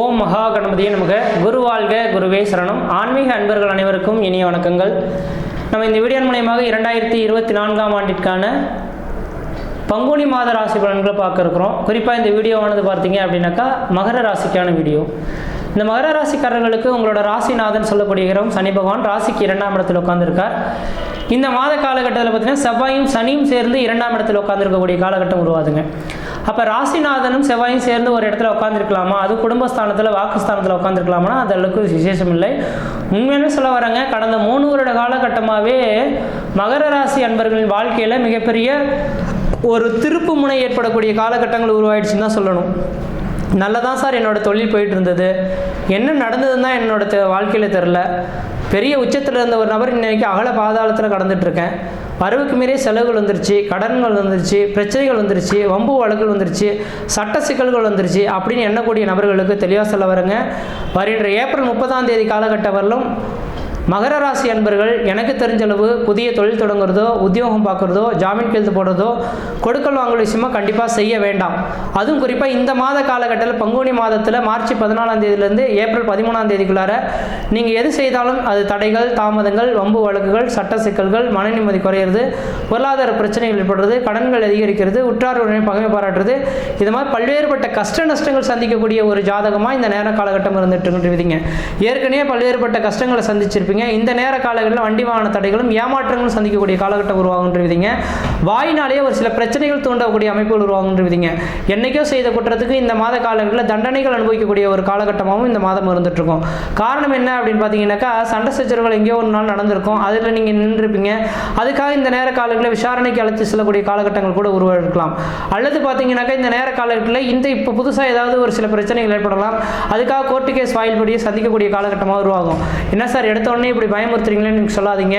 ஓம் மகா கணபதியே நமக. குரு வாழ்க குருவே சரணம். ஆன்மீக அன்பர்கள் அனைவருக்கும் இனிய வணக்கங்கள். நம்ம இந்த வீடியோ மூலயமாக இரண்டாயிரத்தி இருபத்தி நான்காம் ஆண்டிற்கான பங்குனி மாத ராசி பலன்களை பார்க்க இருக்கிறோம். குறிப்பாக இந்த வீடியோவானது பார்த்தீங்க அப்படின்னாக்கா மகர ராசிக்கான வீடியோ இந்த மகர ராசிக்காரர்களுக்கு உங்களோட ராசிநாதன் சொல்லப்படுகிறோம் சனி பகவான் ராசிக்கு இரண்டாம் இடத்தில் உட்காந்துருக்கார் இந்த மாத காலகட்டத்தில் பார்த்தீங்கன்னா செவ்வாயும் சனியும் சேர்ந்து இரண்டாம் இடத்தில் உட்காந்துருக்கக்கூடிய காலகட்டம் உருவாதுங்க அப்போ ராசிநாதனும் செவ்வாயும் சேர்ந்து ஒரு இடத்துல உட்காந்துருக்கலாமா அது குடும்பஸ்தானத்தில் வாக்குஸ்தானத்தில் உட்காந்துருக்கலாமா அது அளவுக்கு விசேஷம் இல்லை. உண்மையான சொல்ல வரேங்க கடந்த மூணு வருட காலகட்டமாகவே மகர ராசி அன்பர்களின் வாழ்க்கையில் மிகப்பெரிய ஒரு திருப்பு முனை ஏற்படக்கூடிய காலகட்டங்கள் உருவாயிடுச்சுன்னு தான் சொல்லணும். நல்லதான் சார் என்னோட தொழில் போயிட்டு இருந்தது என்ன நடந்ததுன்னா என்னோடய என்னோட வாழ்க்கையில தெரில. பெரிய உச்சத்தில் இருந்த ஒரு நபர் இன்னைக்கு அகல பாதாளத்தில் கடந்துட்டு இருக்கேன் வரவுக்கு மீறிய செலவுகள் வந்துருச்சு கடன்கள் வந்துருச்சு பிரச்சனைகள் வந்துருச்சு வம்பு வழக்குகள் வந்துருச்சு சட்ட சிக்கல்கள் வந்துருச்சு அப்படின்னு எண்ணக்கூடிய நபர்களுக்கு தெளிவாக சொல்ல வரேங்க. வருகின்ற ஏப்ரல் முப்பதாம் தேதி காலகட்ட வரலும் மகர ராசி அன்பர்கள் எனக்கு தெரிஞ்சளவு புதிய தொழில் தொடங்குறதோ உத்தியோகம் பார்க்குறதோ ஜாமீன் கையெழுத்து போடுறதோ கொடுக்கல் வாங்கல் விஷயமா கண்டிப்பாக செய்ய வேண்டாம். அதுவும் குறிப்பாக இந்த மாத காலகட்டத்தில் பங்குனி மாதத்தில் மார்ச் பதினாலாம் தேதியிலேருந்து ஏப்ரல் பதிமூணாம் தேதிக்குள்ளார நீங்கள் எது செய்தாலும் அது தடைகள் தாமதங்கள் வம்பு வழக்குகள் சட்ட சிக்கல்கள் மன நிம்மதி குறையிறது பொருளாதார பிரச்சனைகள் ஏற்படுறது கடன்கள் அதிகரிக்கிறது உற்றார் உடனே பாராட்டுறது இது மாதிரி பல்வேறுபட்ட கஷ்ட நஷ்டங்கள் சந்திக்கக்கூடிய ஒரு ஜாதகமாக இந்த நேர காலகட்டம் இருந்துட்டு இருக்குன்றீங்க. ஏற்கனவே பல்வேறுபட்ட கஷ்டங்களை சந்திச்சிருப்பீங்க. இந்த நேர காலங்களில் வண்டி வாகன தடைகளும் ஏமாற்றங்களும் சந்திக்கக்கூடிய காலகட்டம் உருவாகுன்றவிதிங்க வாயினாலேயே ஒரு சில பிரச்சனைகள் தூண்டக்கூடிய அமைப்புகள் உருவாகுன்றவிதிங்க என்னைக்கோ செய்த குற்றத்துக்கு இந்த மாத காலங்களில் தண்டனைகள் அனுபவிக்கக்கூடிய ஒரு காலகட்டமாகவும் இந்த மாதம் இருந்துட்டுருக்கும். காரணம் என்ன அப்படின்னு பார்த்தீங்கன்னாக்கா சண்டை சச்சரவுகள் எங்கேயோ ஒரு நாள் நடந்திருக்கும். அதில் நீங்கள் நின்றுருப்பீங்க. அதுக்காக இந்த நேர காலங்களில் விசாரணைக்கு அழைத்து செல்லக்கூடிய காலகட்டங்கள் கூட உருவாக்கலாம் அல்லது பார்த்தீங்கன்னாக்கா இந்த நேர காலங்களில் இந்த இப்போ புதுசாக ஏதாவது ஒரு சில பிரச்சனைகள் ஏற்படலாம். அதுக்காக கோர்ட்டு கேஸ் வாயில் படியே சந்திக்கக்கூடிய காலகட்டமாக உருவாகும். என்ன சார் எடுத்த உடனே இப்படி பயமுறுத்துறீங்களேன்னு நீங்கள் சொல்லாதீங்க.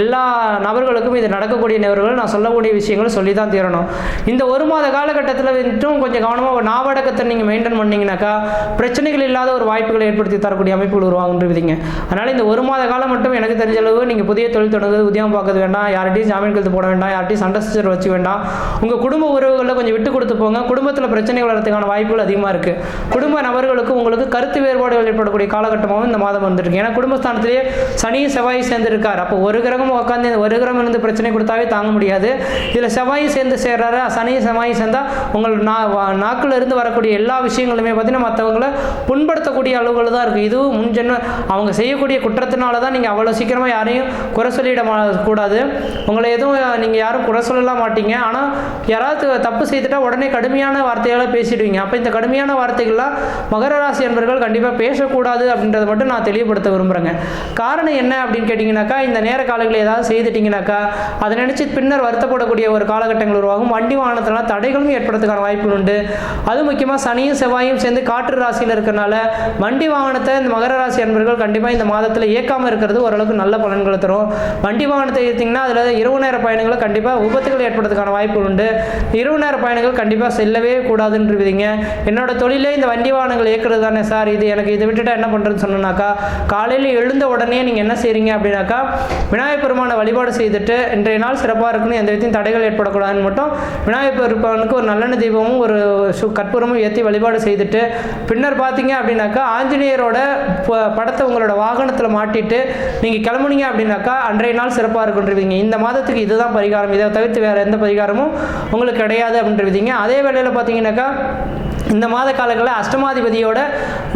எல்லா நபர்களுக்கும் இது நடக்கக்கூடிய நபர்கள் நான் சொல்லக்கூடிய விஷயங்களை சொல்லி தான் தீரணும். இந்த ஒரு மாத காலகட்டத்தில் வந்துட்டும் கொஞ்சம் கவனமாக ஒரு நாவடக்கத்தை நீங்கள் மெயின்டைன் பண்ணீங்கன்னாக்கா பிரச்சனைகள் இல்லாத ஒரு வாய்ப்புகளை ஏற்படுத்தி தரக்கூடிய அமைப்புகள் உருவாகுன்றீங்க அதனால் இந்த ஒரு மாத காலம் மட்டும் எனக்கு தெரிஞ்ச அளவு நீங்கள் புதிய தொழில் தொடங்குறது உதயம் பார்க்கறது வேண்டாம். யார்கிட்டையும் ஜாமீன் கழுத்து போட வேண்டாம். யார்கிட்டையும் சண்டை சிச்சர் வச்சு வேண்டாம். உங்கள் குடும்ப உறவுகளில் கொஞ்சம் விட்டு கொடுத்து போங்க. குடும்பத்தில் பிரச்சனை வளர்கிறதுக்கான வாய்ப்புகள் அதிகமாக இருக்குது குடும்ப நபர்களுக்கு உங்களுக்கு கருத்து வேறுபாடுகள் ஏற்படக்கூடிய காலகட்டமாகவும் இந்த மாதம் வந்துருக்கு. ஏன்னா குடும்பஸ்தானத்திலேயே சனியும் செவ்வாயும் சேர்ந்துருக்கார். அப்போ ஒரு கிரகம் உட்காந்து ஒரு கிரகம் இருந்து பிரச்சனை கொடுத்தாவே தாங்க முடியாது. இதில் செவ்வாயும் சேர்ந்து சேர்றாரு. சனியும் செவ்வாயும் சேர்ந்தால் உங்கள் நா வா- இருந்து வரக்கூடிய எல்லா விஷயங்களுமே பார்த்தீங்கன்னா மற்றவங்கள புண்படுத்தக்கூடிய அளவுகள் தான் இருக்குது இதுவும் முன்ஜென்ம அவங்க செய்யக்கூடிய குற்றத்தினால தான் நீங்கள் அவ்வளோ சீக்கிரமாக யாரையும் குறை சொல்லிட கூடாது. உங்களை எதுவும் நீங்கள் யாரும் குறை சொல்லலாம் மாட்டீங்க. ஆனால் யாராவது தப்பு செய்துட்டா உடனே கடுமையான வார்த்தைகளை பேசிடுவீங்க. அப்போ இந்த கடுமையான வார்த்தைகள்லாம் மகர ராசி என்பர்கள் கண்டிப்பாக பேசக்கூடாது அப்படின்றத மட்டும் நான் தெளிவுபடுத்த விரும்புகிறேங்க காரணம் காரணம் என்ன அப்படின்னு கேட்டிங்கனாக்கா இந்த நேர காலங்களில் ஏதாவது செய்துட்டிங்கனாக்கா அதை நினச்சி பின்னர் வருத்தப்படக்கூடிய ஒரு காலகட்டங்கள் உருவாகும். வண்டி வாகனத்தினால தடைகளும் ஏற்படுறதுக்கான வாய்ப்புகள் உண்டு. அது முக்கியமாக சனியும் செவ்வாயும் சேர்ந்து காற்று ராசியில் இருக்கிறனால வண்டி வாகனத்தை இந்த மகர ராசி அன்பர்கள் கண்டிப்பாக இந்த மாதத்தில் இயக்காமல் இருக்கிறது ஓரளவுக்கு நல்ல பலன்களை தரும். வண்டி வாகனத்தை எடுத்திங்கன்னா அதில் இரவு நேர பயணங்களை கண்டிப்பாக விபத்துகள் ஏற்படுறதுக்கான வாய்ப்புகள் உண்டு. இரவு நேர பயணங்கள் கண்டிப்பாக செல்லவே கூடாதுன்றீங்க என்னோட தொழிலே இந்த வண்டி வாகனங்கள் இயக்குறது தானே சார். இது எனக்கு இதை விட்டுட்டு என்ன பண்ணுறதுன்னு சொன்னோன்னாக்கா காலையில் எழுந்த உடனே நீங்கள் என்ன செய்கிறீங்க அப்படின்னாக்கா விநாயகர் பெருமானை வழிபாடு செய்துட்டு இன்றைய நாள் சிறப்பாக இருக்குன்னு எந்த விதத்தையும் தடைகள் ஏற்படக்கூடாதுன்னு மட்டும் விநாயகர் பெருமானுக்கு ஒரு நல்லெண்ணெய் தீபமும் ஒரு சு கற்பூரமும் ஏற்றி வழிபாடு செய்துட்டு பின்னர் பார்த்தீங்க அப்படின்னாக்கா ஆஞ்சநேயரோட ப- படத்தை உங்களோட வாகனத்தில் மாட்டிட்டு நீங்கள் கிளம்புனீங்க அப்படின்னாக்கா அன்றைய நாள் சிறப்பாக இருக்குன்றீங்க இந்த மாதத்துக்கு இதுதான் பரிகாரம். இதை தவிர்த்து வேறு எந்த பரிகாரமும் உங்களுக்கு கிடையாது அப்படின்றீங்க அதே வேளையில் பார்த்தீங்கன்னாக்கா இந்த மாத காலங்களில் அஷ்டமாதிபதியோட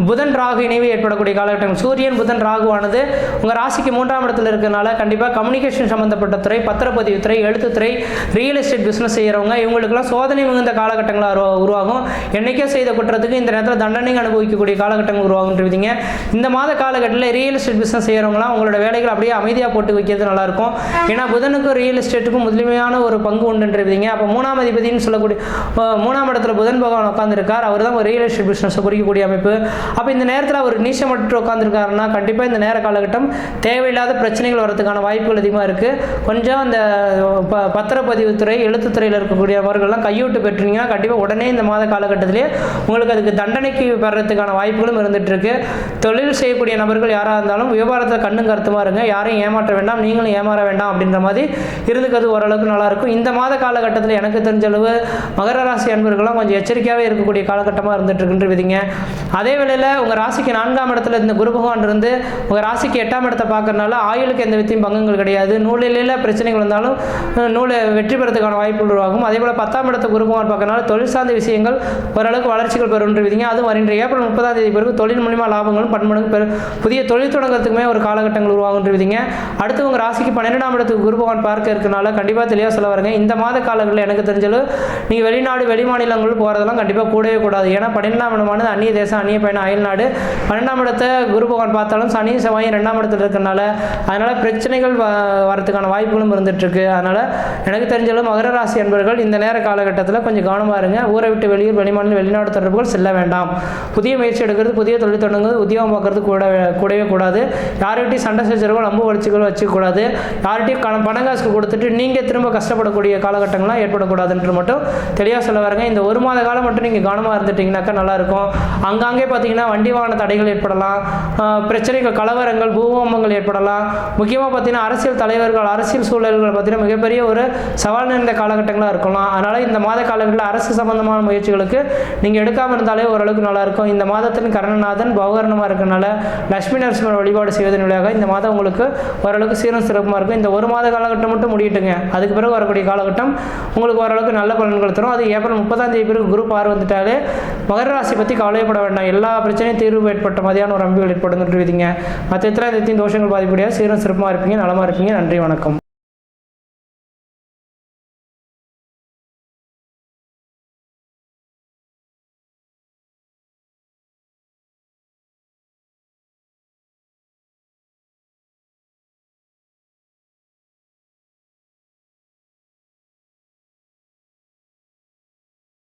புதன் ராகு இணைவு ஏற்படக்கூடிய காலகட்டம். சூரியன் புதன் ராகுவானது உங்கள் ராசிக்கு மூன்றாம் இடத்துல இருக்கிறனால கண்டிப்பாக கம்யூனிகேஷன் சம்மந்தப்பட்ட துறை பத்திரப்பதிவு துறை எழுத்துத்துறை ரியல் எஸ்டேட் பிஸ்னஸ் செய்கிறவங்க இவங்களுக்குலாம் சோதனை மிகுந்த காலகட்டங்களாக உருவா- உருவாகும். என்றைக்கோ செய்த குற்றத்துக்கு இந்த நேரத்தில் தண்டனை அனுபவிக்கக்கூடிய காலகட்டங்கள் உருவாகுன்றீங்க இந்த மாத காலகட்டத்தில் ரியல் எஸ்டேட் பிஸ்னஸ் செய்கிறவங்களாம் உங்களோட வேலைகள் அப்படியே அமைதியாக போட்டு வைக்கிறது நல்லாயிருக்கும். ஏன்னா புதனுக்கும் ரியல் எஸ்டேட்டுக்கும் முதன்மையான ஒரு பங்கு உண்டுன்றீங்க அப்போ மூணாம் அதிபதினு சொல்லக்கூடிய மூணாம் இடத்துல புதன் பகவான் உட்காந்துருக்கா உட்காந்துருக்கார் அவர் தான் ஒரு ரியல் எஸ்டேட் பிஸ்னஸை குறிக்கக்கூடிய அமைப்பு. அப்போ இந்த நேரத்தில் அவர் நீச்சம் மட்டும் உட்காந்துருக்காருன்னா கண்டிப்பாக இந்த நேர காலகட்டம் தேவையில்லாத பிரச்சனைகள் வரதுக்கான வாய்ப்புகள் அதிகமாக இருக்குது கொஞ்சம் அந்த ப பத்திரப்பதிவுத்துறை எழுத்துத்துறையில் இருக்கக்கூடிய அவர்கள்லாம் கையூட்டு பெற்றீங்கன்னா கண்டிப்பாக உடனே இந்த மாத காலகட்டத்திலே உங்களுக்கு அதுக்கு தண்டனைக்கு பெறதுக்கான வாய்ப்புகளும் இருந்துகிட்ருக்கு தொழில் செய்யக்கூடிய நபர்கள் யாராக இருந்தாலும் வியாபாரத்தில் கண்ணும் கருத்துமா இருங்க. யாரையும் ஏமாற்ற வேண்டாம் நீங்களும் ஏமாற வேண்டாம் அப்படின்ற மாதிரி இருந்துக்கிறது ஓரளவுக்கு நல்லா இருக்கும். இந்த மாத காலகட்டத்தில் எனக்கு தெரிஞ்ச அளவு மகர ராசி அன்பர்கள்லாம் கொஞ்சம் எச்சரிக்கையாகவே இருக்கக்கூடிய காலகட்டமாக இருந்துகிட்டுருக்குன்று விதிங்க அதே வேளையில் உங்கள் ராசிக்கு நான்காம் இடத்துல இந்த குரு பகவான் இருந்து உங்கள் ராசிக்கு எட்டாம் இடத்தை பார்க்கறனால ஆயுளுக்கு எந்த வித்தியும் பங்கங்கள் கிடையாது. நூலில பிரச்சனைகள் வந்தாலும் நூலை வெற்றி பெறதுக்கான வாய்ப்புகள் உருவாகும். அதே போல் பத்தாம் இடத்தை குரு பகவான் பார்க்கறனால தொழில் சார்ந்த விஷயங்கள் ஓரளவுக்கு வளர்ச்சிகள் பெறுன்ற விதிங்க அதுவும் வருகின்ற ஏப்ரல் முப்பதாம் தேதி பிறகு தொழில் மூலிமா லாபங்களும் பன்மடங்கு பெரு புதிய தொழில் தொடங்குறதுக்குமே ஒரு காலகட்டங்கள் உருவாகுன்ற விதிங்க அடுத்து உங்கள் ராசிக்கு பன்னிரெண்டாம் இடத்துக்கு குரு பகவான் பார்க்க இருக்கனால கண்டிப்பாக தெளிவாக சொல்ல வரேங்க. இந்த மாத காலங்களில் எனக்கு தெரிஞ்சளவு நீங்கள் வெளிநாடு வெளிமாநிலங்கள் போகிறதெல்லாம் கண்டிப்பாக கூடவே கூடாது ஏன்னா பன்னிரெண்டாம் இடமானது அந்நிய தேசம் அந்நிய பயணம் அயல்நாடு பன்னெண்டாம் இடத்தை குரு பகவான் பார்த்தாலும் சனி செவ்வாயும் ரெண்டாம் இடத்துல இருக்கனால அதனால் பிரச்சனைகள் வரதுக்கான வாய்ப்புகளும் இருந்துகிட்ருக்கு அதனால் எனக்கு தெரிஞ்சளவு மகர ராசி என்பவர்கள் இந்த நேர காலகட்டத்தில் கொஞ்சம் கவனமாக இருங்க. ஊரை விட்டு வெளியூர் வெளிமாநில வெளிநாடு தொடர்புகள் செல்ல வேண்டாம். புதிய முயற்சி எடுக்கிறது புதிய தொழில் தொடங்குறது உத்தியோகம் பார்க்கறது கூட கூடவே கூடாது. யார்கிட்டையும் சண்டை சச்சரவுகள் அம்பு வலிச்சுகள் வச்சுக்கூடாது. யார்கிட்டையும் கண பண காசு கொடுத்துட்டு நீங்கள் திரும்ப கஷ்டப்படக்கூடிய காலகட்டங்கள்லாம் ஏற்படக்கூடாதுன்ற மட்டும் தெளிவாக சொல்ல வரங்க. இந்த ஒரு மாத காலம் மட்டும் நீங்கள் கவனமாக இருந்துட்டீங்கன்னாக்கா நல்லாயிருக்கும். அங்கங்கே பார்த்தீங்கன்னா வண்டி வாகன தடைகள் ஏற்படலாம். பிரச்சனைகள் கலவரங்கள் பூகம்பங்கள் ஏற்படலாம். முக்கியமாக பார்த்தீங்கன்னா அரசியல் தலைவர்கள் அரசியல் சூழல்கள் பார்த்தீங்கன்னா மிகப்பெரிய ஒரு சவால் நிறைந்த காலகட்டங்களாக இருக்கலாம். அதனால் இந்த மாத காலங்களில் அரசு சம்பந்தமான முயற்சிகளுக்கு நீங்கள் எடுக்காமல் இருந்தாலே ஓரளவுக்கு நல்லாயிருக்கும். இந்த மாதத்தின் கரணநாதன் பௌகரணமாக இருக்கிறனால லட்சுமி நரசிம்மர் வழிபாடு செய்வதன் வழியாக இந்த மாதம் உங்களுக்கு ஓரளவுக்கு சீரும் சிறப்புமாக இருக்கும். இந்த ஒரு மாத காலகட்டம் மட்டும் முடியட்டுங்க. அதுக்கு பிறகு வரக்கூடிய காலகட்டம் உங்களுக்கு ஓரளவுக்கு நல்ல பலன்கள் தரும். அது ஏப்ரல் முப்பதாம் தேதி பிறகு குரு பார் வந்துட்டாலே மகர ராசி பற்றி கவலைப்பட வேண்டாம். எல்லா பிரச்சனையும் தீர்வு ஏற்பட்ட மாதிரியான ஒரு அம்புகள் ஏற்படுத்திட்டு இருக்கீங்க மற்ற எத்தனை தோஷங்கள் பாதிக்கக்கூடிய சீரம் சிறப்பாக இருப்பீங்க நலமாக இருப்பீங்க. நன்றி வணக்கம்.